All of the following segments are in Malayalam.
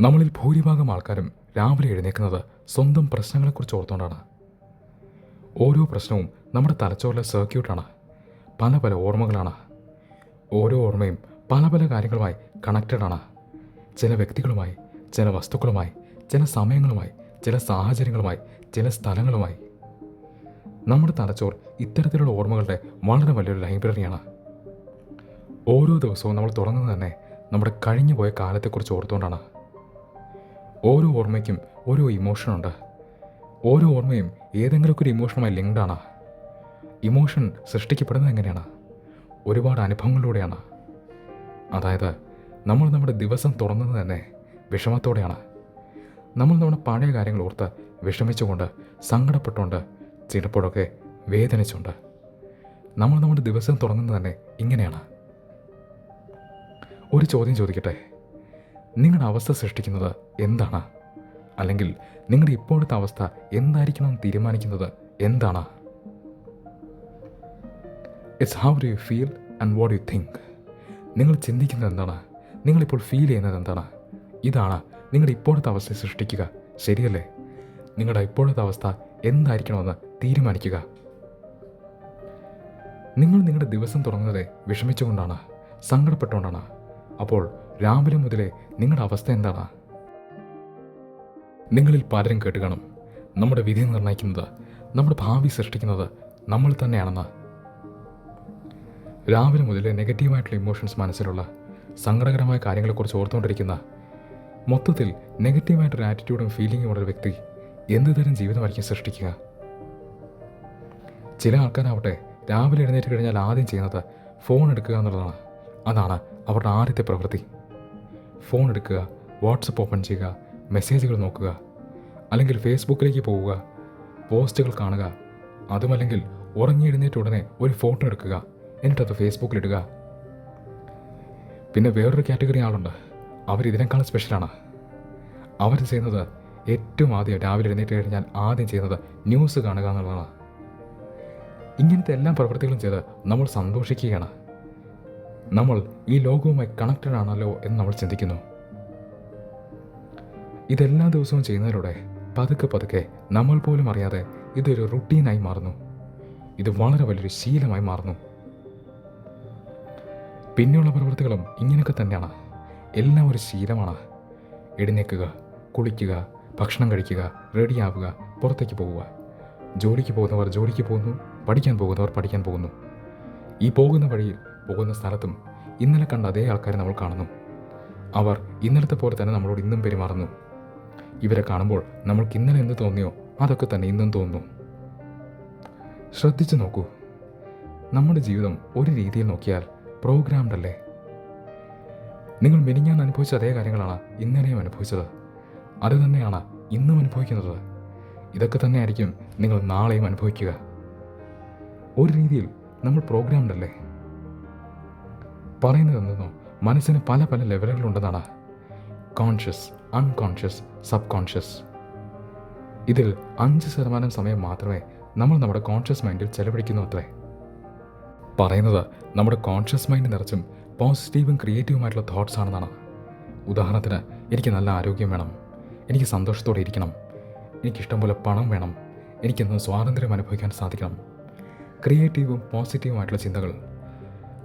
നമ്മളിൽ ഭൂരിഭാഗം ആൾക്കാരും രാവിലെ എഴുന്നേക്കുന്നത് സ്വന്തം പ്രശ്നങ്ങളെക്കുറിച്ച് ഓർത്തുകൊണ്ടാണ് ഓരോ പ്രശ്നവും നമ്മുടെ തലച്ചോറിലെ സർക്യൂട്ടാണ്. പല പല ഓർമ്മകളാണ്. ഓരോ ഓർമ്മയും പല പല കാര്യങ്ങളുമായി ആണ് ചില വ്യക്തികളുമായി ചില വസ്തുക്കളുമായി ചില സമയങ്ങളുമായി ചില സാഹചര്യങ്ങളുമായി ചില സ്ഥലങ്ങളുമായി. നമ്മുടെ തലച്ചോർ ഇത്തരത്തിലുള്ള ഓർമ്മകളുടെ വളരെ വലിയൊരു ലൈബ്രറിയാണ്. ഓരോ ദിവസവും നമ്മൾ തുടങ്ങുന്നത് തന്നെ നമ്മുടെ കഴിഞ്ഞുപോയ കാലത്തെക്കുറിച്ച് ഓർത്തുകൊണ്ടാണ് ഓരോ ഓർമ്മയ്ക്കും ഓരോ ഇമോഷനുണ്ട് ഓരോ ഓർമ്മയും ഏതെങ്കിലുമൊക്കെ ഒരു ഇമോഷനുമായി ലിങ്ക്ഡാണ് ഇമോഷൻ സൃഷ്ടിക്കപ്പെടുന്നത് എങ്ങനെയാണ്? ഒരുപാട് അനുഭവങ്ങളിലൂടെയാണ്. അതായത് നമ്മൾ നമ്മുടെ ദിവസം തുറന്നത് തന്നെ വിഷമത്തോടെയാണ്. നമ്മൾ നമ്മുടെ പഴയ കാര്യങ്ങൾ ഓർത്ത് വിഷമിച്ചുകൊണ്ട് സങ്കടപ്പെട്ടുകൊണ്ട് ചിലപ്പോഴൊക്കെ വേദനിച്ചുകൊണ്ട്. നമ്മൾ നമ്മുടെ ദിവസം തുടങ്ങുന്നത് തന്നെ ഇങ്ങനെയാണ്. ഒരു ചോദ്യം ചോദിക്കട്ടെ? നിങ്ങളുടെ അവസ്ഥ സൃഷ്ടിക്കുന്നത് എന്താണ്? അല്ലെങ്കിൽ നിങ്ങളുടെ ഇപ്പോഴത്തെ അവസ്ഥ എന്തായിരിക്കണം തീരുമാനിക്കുന്നത് എന്താണ്? It's how do you feel and what you think നിങ്ങൾ ചിന്തിക്കുന്നത് എന്താണ്? നിങ്ങളിപ്പോൾ ഫീൽ ചെയ്യുന്നത് എന്താണ്? ഇതാണ് നിങ്ങളുടെ ഇപ്പോഴത്തെ അവസ്ഥയെ സൃഷ്ടിക്കുക. ശരിയല്ലേ? നിങ്ങളുടെ ഇപ്പോഴത്തെ അവസ്ഥ എന്തായിരിക്കണമെന്ന് തീരുമാനിക്കുക. നിങ്ങൾ നിങ്ങളുടെ ദിവസം തുടങ്ങുന്നത് വിഷമിച്ചുകൊണ്ടാണ് സങ്കടപ്പെട്ടുകൊണ്ടാണ്. അപ്പോൾ രാവിലെ മുതലേ നിങ്ങളുടെ അവസ്ഥ എന്താണ് നിങ്ങളിൽ പലരും കേട്ട് കാണും നമ്മുടെ വിധി നിർണയിക്കുന്നത് നമ്മുടെ ഭാവി സൃഷ്ടിക്കുന്നത് നമ്മൾ തന്നെയാണെന്ന്. രാവിലെ മുതൽ നെഗറ്റീവായിട്ടുള്ള ഇമോഷൻസ് മനസ്സിലുള്ള സങ്കടകരമായ കാര്യങ്ങളെക്കുറിച്ച് ഓർത്തുകൊണ്ടിരിക്കുന്ന മൊത്തത്തിൽ നെഗറ്റീവായിട്ടൊരു ആറ്റിറ്റ്യൂഡും ഫീലിങ്ങുമുള്ള ഒരു വ്യക്തി എന്ത് തരം ജീവിതമായിരിക്കും സൃഷ്ടിക്കുക? ചില ആൾക്കാരാവട്ടെ രാവിലെ എഴുന്നേറ്റ് കഴിഞ്ഞാൽ ആദ്യം ചെയ്യുന്നത് ഫോൺ എടുക്കുക എന്നുള്ളതാണ്. അതാണ് അവരുടെ ആദ്യത്തെ പ്രവൃത്തി. ഫോൺ എടുക്കുക വാട്സപ്പ് ഓപ്പൺ ചെയ്യുക മെസ്സേജുകൾ നോക്കുക അല്ലെങ്കിൽ ഫേസ്ബുക്കിലേക്ക് പോവുക പോസ്റ്റുകൾ കാണുക അതുമല്ലെങ്കിൽ ഉറങ്ങി എഴുന്നേറ്റ് ഉടനെ ഒരു ഫോട്ടോ എടുക്കുക എന്നിട്ടത് ഫേസ്ബുക്കിലിടുക. പിന്നെ വേറൊരു കാറ്റഗറി ആളുണ്ട്. അവർ ഇതിനേക്കാൾ സ്പെഷ്യലാണ്. അവർ ചെയ്യുന്നത് ഏറ്റവും ആദ്യം രാവിലെ എഴുന്നേറ്റ് കഴിഞ്ഞാൽ ആദ്യം ചെയ്യുന്നത് ന്യൂസ് കാണുക എന്നുള്ളതാണ്. ഇങ്ങനത്തെ എല്ലാ പ്രവൃത്തികളും ചെയ്ത് നമ്മൾ സന്തോഷിക്കുകയാണ്. നമ്മൾ ഈ ലോകവുമായി കണക്റ്റഡ് ആണല്ലോ എന്ന് നമ്മൾ ചിന്തിക്കുന്നു. ഇതെല്ലാ ദിവസവും ചെയ്യുന്നതിലൂടെ പതുക്കെ പതുക്കെ നമ്മൾ പോലും അറിയാതെ ഇതൊരു റുട്ടീനായി മാറുന്നു. ഇത് വളരെ വലിയൊരു ശീലമായി മാറുന്നു. പിന്നെയുള്ള പ്രവൃത്തികളും ഇങ്ങനെയൊക്കെ തന്നെയാണ്. എല്ലാം ഒരു ശീലമാണ്. എഴുന്നേൽക്കുക കുളിക്കുക ഭക്ഷണം കഴിക്കുക റെഡിയാവുക പുറത്തേക്ക് പോവുക. ജോലിക്ക് പോകുന്നവർ ജോലിക്ക് പോകുന്നു പഠിക്കാൻ പോകുന്നവർ പഠിക്കാൻ പോകുന്നു. ഈ പോകുന്ന വഴിയിൽ പോകുന്ന സ്ഥലത്തും ഇന്നലെ കണ്ട അതേ ആൾക്കാരെ നമ്മൾ കാണുന്നു. അവർ ഇന്നലത്തെ പോലെ തന്നെ നമ്മളോട് ഇന്നും പെരുമാറുന്നു. ഇവരെ കാണുമ്പോൾ നമ്മൾക്ക് ഇന്നലെ എന്ത് തോന്നിയോ അതൊക്കെ തന്നെ ഇന്നും തോന്നുന്നു. ശ്രദ്ധിച്ചു നോക്കൂ. നമ്മുടെ ജീവിതം ഒരു രീതിയിൽ നോക്കിയാൽ പ്രോഗ്രാംഡ് അല്ലേ? നിങ്ങൾ മിനിഞ്ഞാൻ അനുഭവിച്ച അതേ കാര്യങ്ങളാണ് ഇന്നലെയും അനുഭവിച്ചത്. അത് തന്നെയാണ് ഇന്നും അനുഭവിക്കുന്നത്. ഇതൊക്കെ തന്നെയായിരിക്കും നിങ്ങൾ നാളെയും അനുഭവിക്കുക. ഒരു രീതിയിൽ നമ്മൾ പ്രോഗ്രാംഡ് അല്ലേ? പറയുന്നത് എന്തെന്നോ? മനസ്സിന് പല പല ലെവലുകളുണ്ടെന്നാണ് കോൺഷ്യസ് അൺകോൺഷ്യസ് സബ് കോൺഷ്യസ് ഇതിൽ അഞ്ച് ശതമാനം സമയം മാത്രമേ നമ്മൾ നമ്മുടെ കോൺഷ്യസ് മൈൻഡിൽ ചെലവഴിക്കുന്നു അത്രേ. പറയുന്നത് നമ്മുടെ കോൺഷ്യസ് മൈൻഡ് നിറച്ചും പോസിറ്റീവും ക്രിയേറ്റീവുമായിട്ടുള്ള തോട്ട്സ് ആണെന്നാണ്. ഉദാഹരണത്തിന് എനിക്ക് നല്ല ആരോഗ്യം വേണം. എനിക്ക് സന്തോഷത്തോടെ ഇരിക്കണം. എനിക്കിഷ്ടം പോലെ പണം വേണം. എനിക്കെന്ന് സ്വാതന്ത്ര്യം അനുഭവിക്കാൻ സാധിക്കണം. ക്രിയേറ്റീവും പോസിറ്റീവുമായിട്ടുള്ള ചിന്തകൾ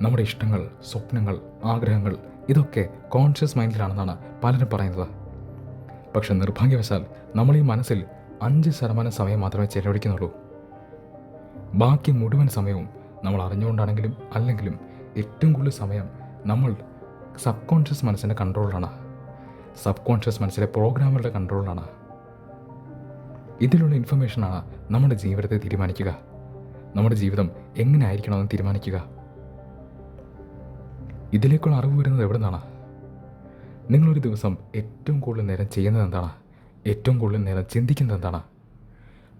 നമ്മുടെ ഇഷ്ടങ്ങൾ സ്വപ്നങ്ങൾ ആഗ്രഹങ്ങൾ ഇതൊക്കെ കോൺഷ്യസ് മൈൻഡിലാണെന്നാണ് പലരും പറയുന്നത്. പക്ഷെ നിർഭാഗ്യവശാൽ നമ്മൾ ഈ മനസ്സിൽ അഞ്ച് ശതമാനം സമയം മാത്രമേ ചെലവഴിക്കുന്നുള്ളൂ. ബാക്കി മുഴുവൻ സമയവും നമ്മൾ അറിഞ്ഞുകൊണ്ടാണെങ്കിലും അല്ലെങ്കിലും ഏറ്റവും കൂടുതൽ സമയം നമ്മൾ സബ് കോൺഷ്യസ് മനസ്സിന്റെ കൺട്രോളിലാണ് സബ് കോൺഷ്യസ് മനസ്സിലെ പ്രോഗ്രാമുകളുടെ കൺട്രോളിലാണ് ഇതിലുള്ള ഇൻഫർമേഷനാണ് നമ്മുടെ ജീവിതത്തെ തീരുമാനിക്കുക. നമ്മുടെ ജീവിതം എങ്ങനെ ആയിരിക്കണമെന്ന് തീരുമാനിക്കുക. ഇതിലേക്കുള്ള അറിവ് വരുന്നത് എവിടെ നിന്നാണ് നിങ്ങളൊരു ദിവസം ഏറ്റവും കൂടുതൽ നേരം ചെയ്യുന്നത് എന്താണ് ഏറ്റവും കൂടുതൽ നേരം ചിന്തിക്കുന്നത് എന്താണ്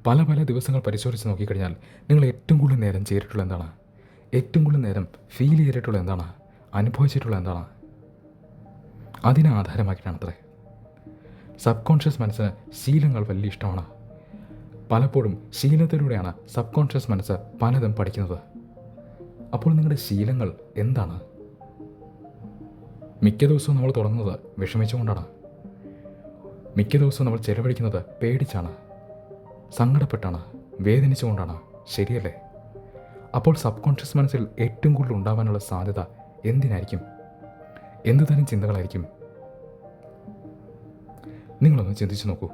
പല പല ദിവസങ്ങൾ പരിശോധിച്ച് നോക്കിക്കഴിഞ്ഞാൽ നിങ്ങൾ ഏറ്റവും കൂടുതൽ നേരം ചെയ്തിട്ടുള്ള എന്താണ്? ഏറ്റവും കൂടുതൽ നേരം ഫീൽ ചെയ്തിട്ടുള്ള എന്താണ്? അനുഭവിച്ചിട്ടുള്ള എന്താണ്? അതിനെ ആധാരമാക്കിയിട്ടാണ് അത്രേ സബ് കോൺഷ്യസ് മനസ്സിന് ശീലങ്ങൾ വലിയ ഇഷ്ടമാണ്. പലപ്പോഴും ശീലത്തിലൂടെയാണ് സബ് കോൺഷ്യസ് മനസ്സ് പലതും പഠിക്കുന്നത്. അപ്പോൾ നിങ്ങളുടെ ശീലങ്ങൾ എന്താണ്? മിക്ക ദിവസവും നമ്മൾ തുടങ്ങുന്നത് വിഷമിച്ചുകൊണ്ടാണ്. മിക്ക ദിവസവും നമ്മൾ ചെലവഴിക്കുന്നത് പേടിച്ചാണ്. സങ്കടപ്പെട്ടാണ്. വേദനിച്ചുകൊണ്ടാണ്. ശരിയല്ലേ? അപ്പോൾ സബ് കോൺഷ്യസ് മനസ്സിൽ ഏറ്റവും കൂടുതൽ ഉണ്ടാവാനുള്ള സാധ്യത എന്തിനായിരിക്കും? എന്തുതരം ചിന്തകളായിരിക്കും? നിങ്ങളൊന്ന് ചിന്തിച്ചു നോക്കൂ.